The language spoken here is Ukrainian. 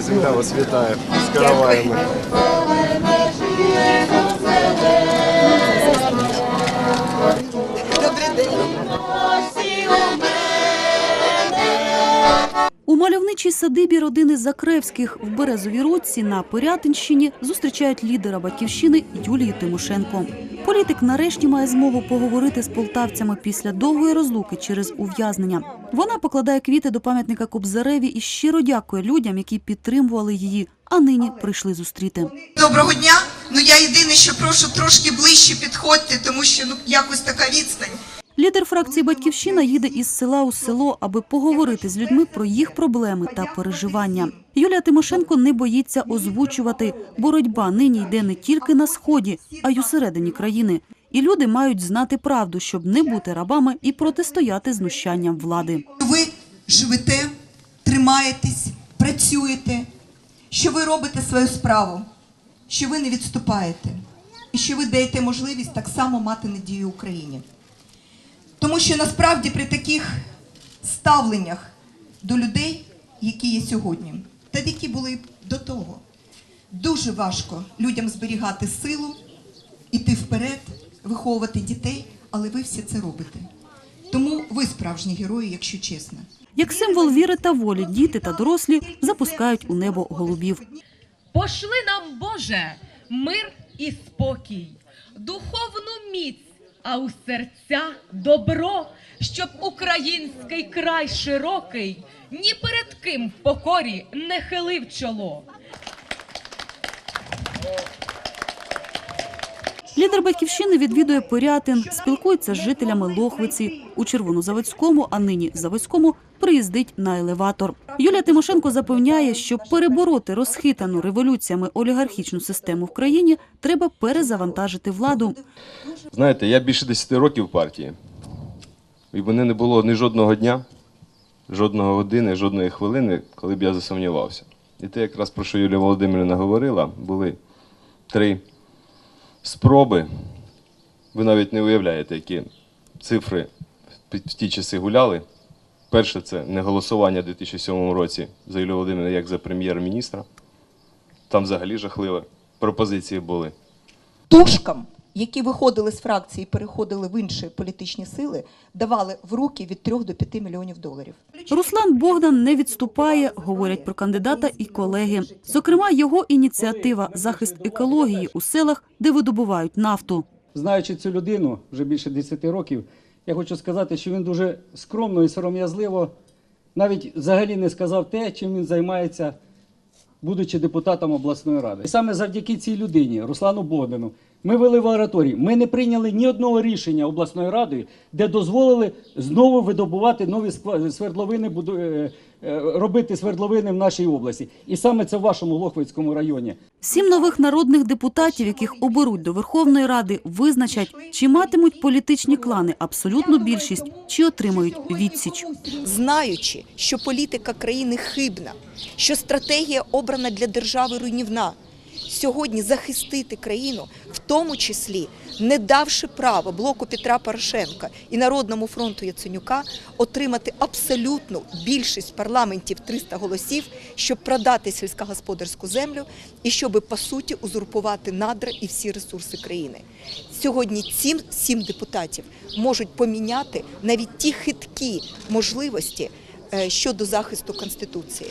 Земля вас вітає з. У садибі родини Закревських в Березовій Рочці на Пирятинщині зустрічають лідера батьківщини Юлію Тимошенко. Політик нарешті має змогу поговорити з полтавцями після довгої розлуки через ув'язнення. Вона покладає квіти до пам'ятника Кобзареві і щиро дякує людям, які підтримували її, а нині прийшли зустріти. Доброго дня. Ну я єдине, що прошу трошки ближче підходьте, тому що ну якось така відстань. Лідер фракції Батьківщина їде із села у село, аби поговорити з людьми про їх проблеми та переживання. Юлія Тимошенко не боїться озвучувати. Боротьба нині йде не тільки на сході, а й усередині країни. І люди мають знати правду, щоб не бути рабами і протистояти знущанням влади. Ви живете, тримаєтесь, працюєте, що ви робите свою справу, що ви не відступаєте, і що ви даєте можливість так само мати надію Україні. Тому що насправді при таких ставленнях до людей, які є сьогодні, та які були до того, дуже важко людям зберігати силу, іти вперед, виховувати дітей, але ви все це робите. Тому ви справжні герої, якщо чесно. Як символ віри та волі, діти та дорослі запускають у небо голубів. Пошли нам, Боже, мир і спокій, духовну міць, а у серця добро, щоб український край широкий ні перед ким в покорі не хилив чоло. Лідер батьківщини відвідує Пирятин, спілкується з жителями Лохвиці. У Червонозаводському, а нині Заводському, приїздить на елеватор. Юлія Тимошенко запевняє, що перебороти розхитану революціями олігархічну систему в країні треба перезавантажити владу. Знаєте, я більше 10 років в партії. І мене не було ні жодного дня, жодного години, жодної хвилини, коли б я засумнівався. І те, якраз про що Юлія Володимирівна говорила, були три спроби. Ви навіть не уявляєте, які цифри в ті часи гуляли. Перше, це не голосування в 2007 році за Юлію Володимирівну як за прем'єр-міністра. Там взагалі жахливі пропозиції були. тушкам, які виходили з фракції і переходили в інші політичні сили, давали в руки від 3 до 5 мільйонів доларів. Руслан Богдан не відступає, говорять про кандидата і колеги. Зокрема, його ініціатива захист екології у селах, де видобувають нафту. Знаючи цю людину вже більше 10 років, я хочу сказати, що він дуже скромно і сором'язливо навіть взагалі не сказав те, чим він займається, будучи депутатом обласної ради. І саме завдяки цій людині, Руслану Богдану, ми вели в ораторій. Ми не прийняли ні одного рішення обласної ради, де дозволили знову видобувати нові свердловини, е, робити свердловини в нашій області. І саме це в вашому Лохвицькому районі. Сім нових народних депутатів, яких оберуть до Верховної Ради, визначать, чи матимуть політичні клани абсолютну більшість, чи отримають відсіч. Знаючи, що політика країни хибна, що стратегія обрана для держави руйнівна, сьогодні захистити країну, в тому числі не давши право блоку Петра Порошенка і Народному фронту Яценюка отримати абсолютну більшість в парламенті в 300 голосів, щоб продати сільськогосподарську землю і щоб по суті узурпувати надра і всі ресурси країни. Сьогодні ці сім депутатів можуть поміняти навіть ті хиткі можливості е, щодо захисту конституції.